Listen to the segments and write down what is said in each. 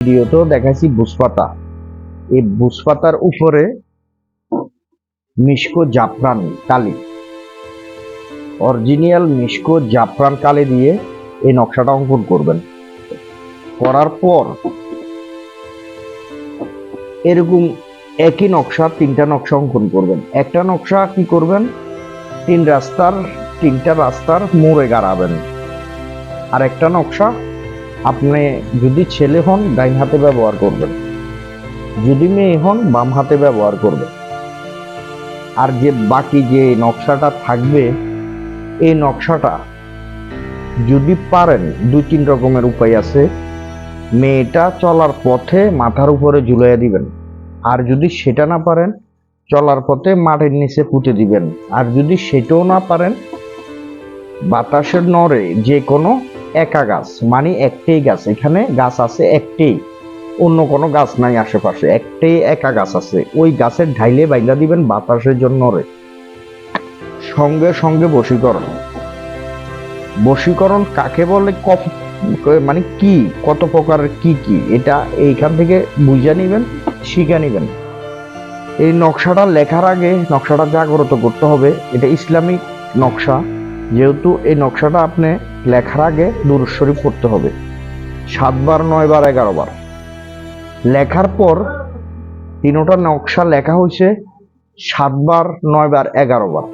ভিডিওতেও দেখাইছি বুসপাতা এই বুসপাতার উপরে মিশকো জাফরান কালি। অরিজিনাল মিশকো জাফরান কালি দিয়ে এই নকশাটা অঙ্কন করবেন। করার পর এরকম একই নকশা তিনটা নকশা অঙ্কন করবেন। একটা নকশা কি করবেন? তিন রাস্তার, তিনটা রাস্তার মোড়ে গাড়াবেন। আর একটা নকশা আপনি যদি ছেলে হন, ডাইন হাতে ব্যবহার করবেন। যদি মেয়ে হন, বাম হাতে ব্যবহার করবেন। আর যে বাকি যে নকশাটা থাকবে, এই নকশাটা যদি পারেন, দুই তিন রকমের উপায় আছে। মেয়েটা চলার পথে মাথার উপরে ঝুলাইয়া দিবেন। আর যদি সেটা না পারেন, চলার পথে মাটির নিচে পুঁতে দিবেন। আর যদি সেটাও না পারেন, বাতাসের নড়ে যে কোনো একা গাছ মানে একটাই গাছ। এখানে গাছ আছে একটাই অন্য কোনো গাছ নাই আশেপাশে একটাই একা গাছ আছে। ওই গাছের ঢাইলে বাইন্দা দিবেন বাতাসের জন্য রে। সঙ্গে সঙ্গে বশীকরণ। বশীকরণ কাকে বলে? কফ মানে কি? কত প্রকারের কি কি? এটা এইখান থেকে বুঝে নিবেন, শিখে নিবেন। এই নকশাটা লেখার আগে, নকশাটা জাগ্রত করতে হবে। এটা ইসলামিক নকশা। যেহেতু এই নকশাটা আপনি লেখার আগে দুরুদ শরীফ পড়তে হবে। সাতবার, নয়বার এগারো বার লেখার পর তিনোটা নকশা লেখা হয়েছে, সাতবার, নয়বার এগারো বার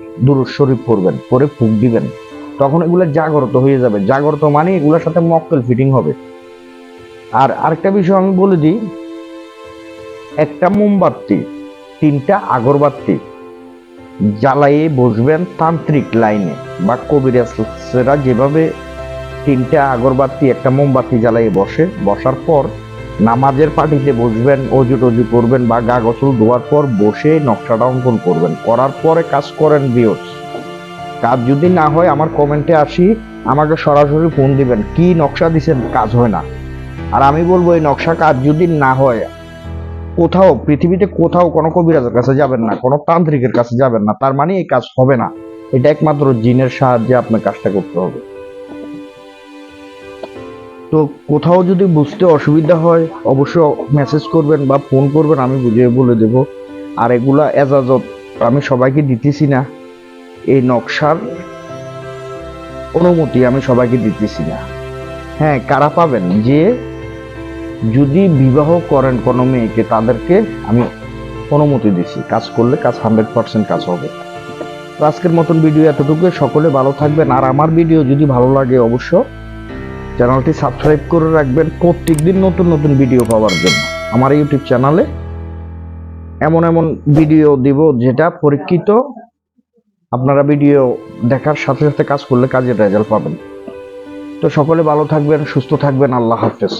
শরীফ পড়বেন, পরে ফুক দিবেন। তখন এগুলো জাগ্রত হয়ে যাবে। জাগ্রত মানে এগুলোর সাথে মক্কেল ফিটিং হবে। আর আরেকটা বিষয় আমি বলে দিই, একটা মোমবাতি, তিনটা আগরবাতি জ্বালাইয়ে বসবেন তান্ত্রিক লাইনে বা কবিরাজরা যেভাবে তিনটা আগরবাতি, একটা মোমবাতি জ্বালাইয়ে বসে, বসার পর নামাজের পাটিতে বসবেন অজু টজু করবেন বা গা গোসল ধোয়ার পর বসে নকশাটা অঙ্কন করবেন। করার পরে কাজ করেন বিয়স কাজ যদি না হয়, আমার কমেন্টে আসি, আমাকে সরাসরি ফোন দিবেন, কি নকশা দিছেন? কাজ হয় না। আর আমি বলব, এই নকশা কাজ যদি না হয় কোথাও, পৃথিবীতে কোথাও কোনো কবিরাজের কাছে যাবেন না, কোনো তান্ত্রিকের কাছে যাবেন না, তার মানে এই কাজ হবে না। এটা একমাত্র জিনের সাহায্যে আপনার কাজটা করতে হবে। তো কোথাও যদি বুঝতে অসুবিধা হয়, অবশ্যই মেসেজ করবেন বা ফোন করবেন, আমি বুঝিয়ে বলে দেব। আর এগুলা এজাজত আমি সবাইকে দিতেছি না। এই নকশার অনুমতি আমি সবাইকে দিতেছি না। হ্যাঁ কারা পাবেন? যে যদি বিবাহ করেন কোনো মেয়েকে, তাদেরকে আমি অনুমতি দিছি। কাজ করলে কাজ হান্ড্রেড পার্সেন্ট কাজ হবে। তো আজকের মতন ভিডিও এতটুকু সকলে ভালো থাকবেন। আর আমার ভিডিও যদি ভালো লাগে অবশ্য, চ্যানেলটি সাবস্ক্রাইব করে রাখবেন প্রত্যেকদিন নতুন নতুন ভিডিও পাওয়ার জন্য। আমার ইউটিউব চ্যানেলে এমন এমন ভিডিও দিব যেটা পরীক্ষিত আপনারা ভিডিও দেখার সাথে সাথে কাজ করলে কাজের রেজাল্ট পাবেন। তো সকলে ভালো থাকবেন, সুস্থ থাকবেন। আল্লাহ হাফেজ।